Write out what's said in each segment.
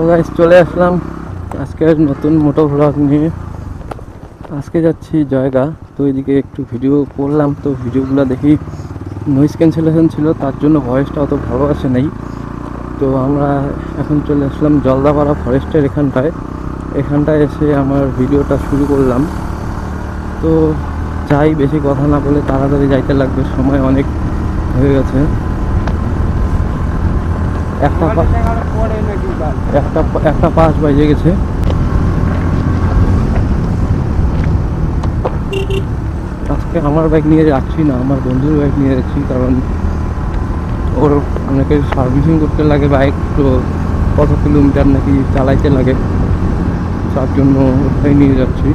তো গাইস চলে আসলাম আজকের নতুন মোটো ভ্লগ নিয়ে। আজকে যাচ্ছি জয়গা, তো এদিকে একটু ভিডিও করলাম, তো ভিডিওগুলো দেখি। নয়েজ ক্যান্সেলেশন ছিল, তার জন্য ভয়েসটা অত ভালো আসে নাই। তো আমরা এখন চলে আসলাম জলদাপাড়া ফরেস্টের এখানটায়। এখানটায় এসে আমার ভিডিওটা শুরু করলাম। তো যাই, বেশি কথা না বলে তাড়াতাড়ি যাইতে লাগবে, সময় অনেক হয়ে গেছে। একটা একটা একটা বাজে গেছে। আজকে আমার বাইক নিয়ে যাচ্ছি না, আমার বন্ধুর বাইক নিয়ে যাচ্ছি, কারণ ওর অনেকে সার্ভিসিং করতে লাগে বাইক তো কত কিলোমিটার নাকি চালাইতে লাগে, তার জন্য ওটাই নিয়ে যাচ্ছি।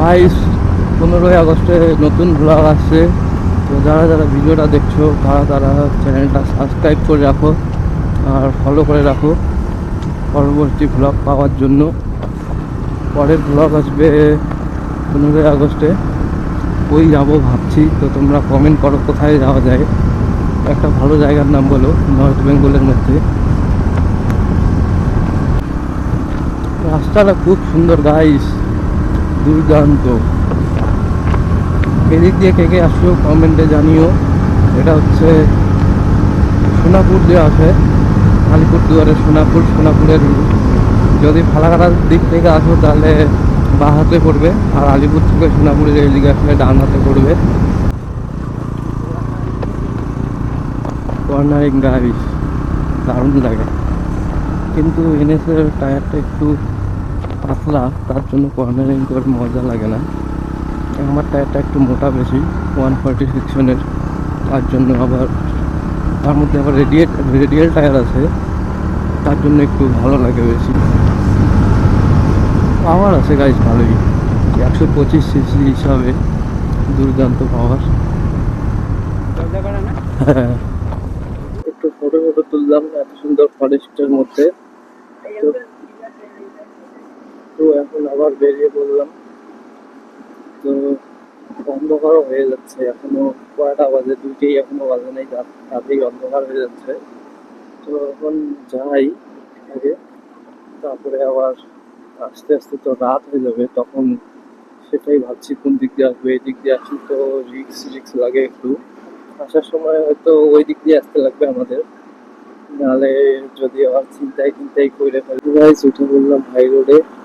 গাইস পনেরোই আগস্টে নতুন ব্লগ আসছে। তো যারা যারা ভিডিওটা দেখছ, তারা তারা চ্যানেলটা সাবস্ক্রাইব করে রাখো আর ফলো করে রাখো পরবর্তী ব্লগ পাওয়ার জন্য। পরের ব্লগ আসবে পনেরোই আগস্টে। ওই যাব ভাবছি, তো তোমরা কমেন্ট করো কোথায় যাওয়া যায়। একটা ভালো জায়গার নাম বলো নর্থ বেঙ্গলের মধ্যে। রাস্তাটা খুব সুন্দর গাইস দুর্দান্ত। এদিক দিয়ে কে কে আসছো কমেন্টে জানিও। এটা হচ্ছে সোনাপুর যে আছে আলিপুর দুয়ারে সোনাপুর, সোনাপুরের যদি ফালাকাটার দিক থেকে আসো তাহলে বা হাতে পড়বে আর আলিপুর থেকে সোনাপুরের এই দিকে আসলে ডান হাতে পড়বে। কর্নারিং গাড়ি দারুণ লাগে। কিন্তু এনএসের টায়ারটা একটু পাতলা তার জন্য কর্নারিং করে মজা লাগে না। আমার টায়ারটা একটু মোটা বেশি ওয়ান ফর্টি সেকশনের তার জন্য আবার, তার মধ্যে আবার রেডিয়েট রেডিয়াল টায়ার আছে। তার জন্য একটু ভালো লাগে বেশি। পাওয়ার আছে গাইজ ভালোই। একশো পঁচিশ সিসি হিসাবে দুর্দান্ত পাওয়ার হ্যাঁ একটু ফটো ফটো তুললাম, এত সুন্দর ফরেস্টের মধ্যে। তো এখন আবার বেরিয়ে পড়লাম। তো অন্ধকারও হয়ে যাচ্ছে, এখনও কয়টা বাজে? দুইটাই এখনও বাজে নাই, রাত- রাতেই অন্ধকার হয়ে যাচ্ছে। তো এখন যাই আগে, তারপরে আবার আস্তে আস্তে তো রাত হয়ে যাবে, তখন সেটাই ভাবছি কোন দিক দিয়ে আসবে এই দিক দিয়ে আসি তো রিক্স রিক্স লাগে একটু। আসার সময় হয়তো ওই দিক দিয়ে আসতে লাগবে আমাদের। নাহলে যদি আবার চিন্তায় চিন্তাই করে ফেলি উঠে বললাম হাই রোডে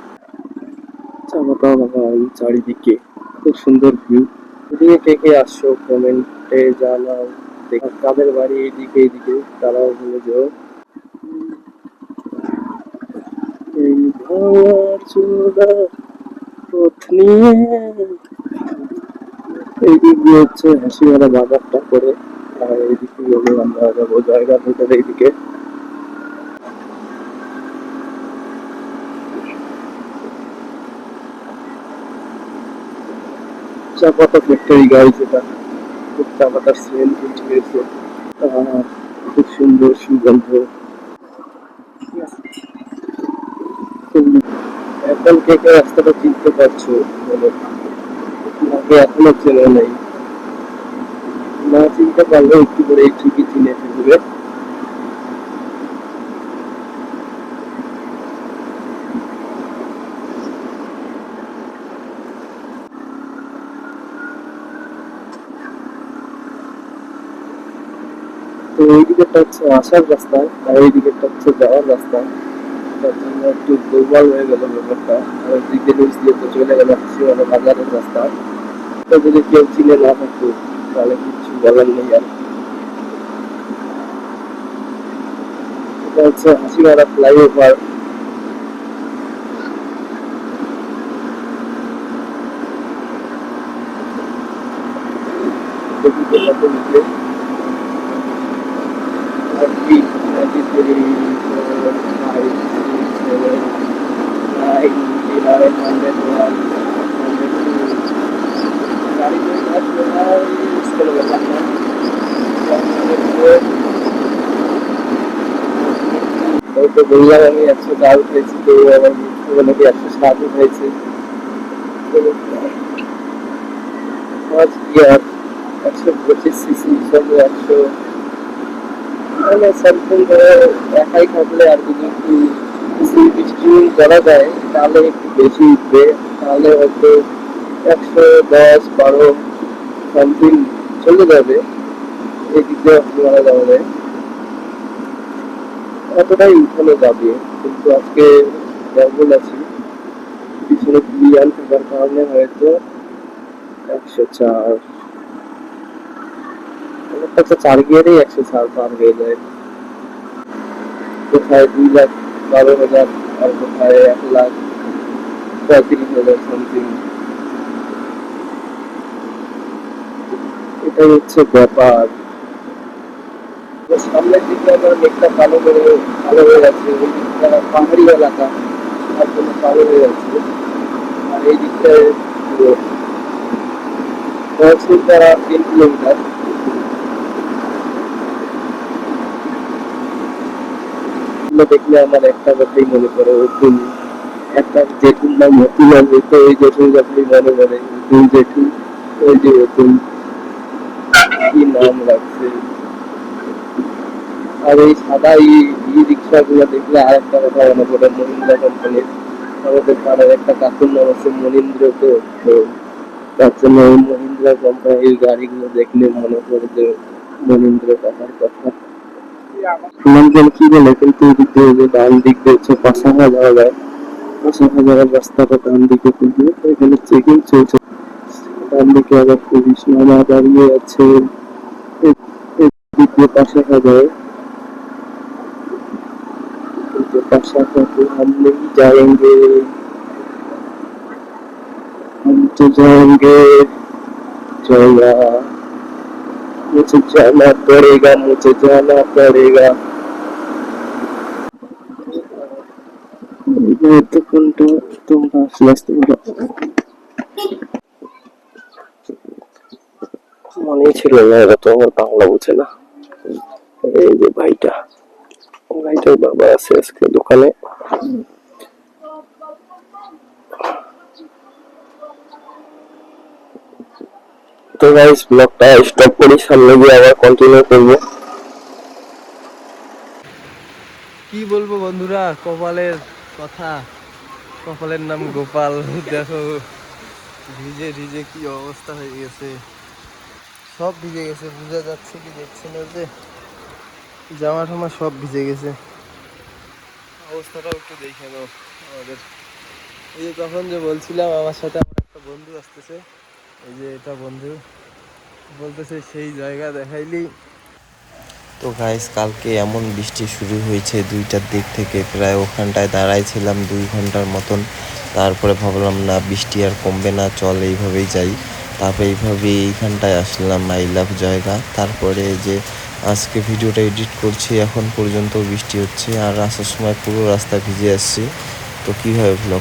চারিদিকে খুব সুন্দর ভিউ এদিকে কে কে আসছো কমেন্টে জানাও। কাদের বাড়ি এইদিকে এইদিকে তারাও বলে যাও। এই চূড়া পথ নিয়ে হচ্ছে হাসিমারা বাজারটা করে, আর এইদিকে আমরা যাব জায়গা ভিতরে এইদিকে চা পাতা ফ্যাক্টরি গাড়ি যেটা চা পাতার সেল উঠে খুব সুন্দর সুগন্ধ। এখন কে রাস্তাটা চিনতে পারছ? নাকি এখনও চেনা নেই। না চিনতে পারলেও একটু করে ঠিকই চিনে ফেলবে এই দিকেরটা হচ্ছে আসার রাস্তা, আর এই দিকেরটা হচ্ছে যাওয়ার রাস্তা। একটু দুর্বল হয়ে গেল ব্যাপারটা। আর দিকে নিচ দিয়ে তো চলে গেল হাসিমারা বাজারের রাস্তা। তো যদি কেউ চিনে না থাকতো, তাহলে কিছু বলার নেই আর এটা হচ্ছে হাসিমারা ফ্লাইওভার এদিকে কত আমি একশো চার উঠেছি তো আমার নাকি একশো সাত উঠেছে তো পাঁচ গিয়ার একশো পঁচিশ সিসি একশো মানে সামথিং একাই থাকলে আর যদি একটু করা যায়, তাহলে একটু বেশি উঠবে। তাহলে হয়তো একশো দশ, বারো সামথিং চলে যাবে এই দিক দিয়ে মারা যাবে এতটাই উঠানো যাবে, কিন্তু আজকে ডবল আছি, পিছনে ক্লিয়ার থাকার কারণে হয়তো। একশো চার। একটা চার গিয়ারেই একশো চার পার হয়ে যায়। কোথায় দুই লাখ বারো হাজার আর কোথায় এক লাখ পঁয়ত্রিশ হাজার সামথিং এটাই হচ্ছে ব্যাপার। সামনের দিকে আমার মেঘটা কালো করে কালো হয়ে যাচ্ছে ওই দিকটা পাহাড়ি এলাকা, তার জন্য কালো হয়ে যাচ্ছে। আর এই দিকটায় মহসিন তারা তিন কিলোমিটার। এগুলো দেখলে আমার একটা কথাই মনে পড়ে অতুল একটা জেঠুর নাম মতিলাল হইত ওই জেঠুর যখনই মনে পড়ে অতুল জেঠু, ওই যে অতুল কি নাম লাগছে আর এই সাদা ই রিক্সা গুলো দেখলে আর একটা কথা মনে পড়ে, মহিন্দ্রা কোম্পানির আমাদের পাড়ার একটা কাকুর নাম আছে মনীন্দ্র তো তো তার জন্য ওই মহিন্দ্রা কোম্পানির গাড়িগুলো দেখলে মনে পড়ে যে মনীন্দ্র কাকার কথা। লোকজন কি বলে কিন্তু এদিক দিয়ে যে ডান দিক দিয়ে হচ্ছে পাশাহা যাওয়া যায় পাশাহা যাওয়ার রাস্তাটা ডান দিকে কিন্তু এখানে চেকিং চলছে ডান দিকে আবার পুলিশ মামা দাঁড়িয়ে আছে এ- এদিক দিয়ে পাশাহা যায় কিন্তু पाशाखा को हम नहीं जाएंगे हम तो जाएंगे चला मुझे जाना पड़ेगा मुझे जाना पड़ेगा এতক্ষণটা তোমরা আসলে আসতে পারো মনেই ছিল না এরা তো আমার বাংলা বুঝে না এই যে ভাইটা ভাইটার বাবা আছে আজকে দোকানে তো গাইস ব্লগটা স্টপ করি সামনে গিয়ে আবার কন্টিনিউ করব। কি বলব বন্ধুরা, কপালের কথা। কপালের নাম গোপাল, দেখো। ভিজে ভিজে কি অবস্থা হয়ে গেছে। সব ভিজে গেছে, বোঝা যাচ্ছে কি দেখছে না যে জামা টামা সব ভিজে গেছে। অবস্থাটাও একটু দেখে নাও আমাদের। এই যে তখন যে বলছিলাম, আমার সাথে আমার একটা বন্ধু আসতেছে। সেই জায়গা দেখাইলি। তো গাইস কালকে এমন বৃষ্টি শুরু হয়েছে, দুইটার দিক থেকে প্রায় ওখানটায় দাঁড়াইছিলাম দুই ঘণ্টার মতন। তারপরে ভাবলাম, না, বৃষ্টি আর কমবে না, চল এইভাবেই যাই। তারপরে এইভাবে এইখানটায় আসলাম আই লাভ জায়গা। তারপরে যে আজকে ভিডিওটা এডিট করছি, এখন পর্যন্ত বৃষ্টি হচ্ছে, আর আসার সময় পুরো রাস্তা ভিজে আসছে। তো কীভাবে ভ্লগ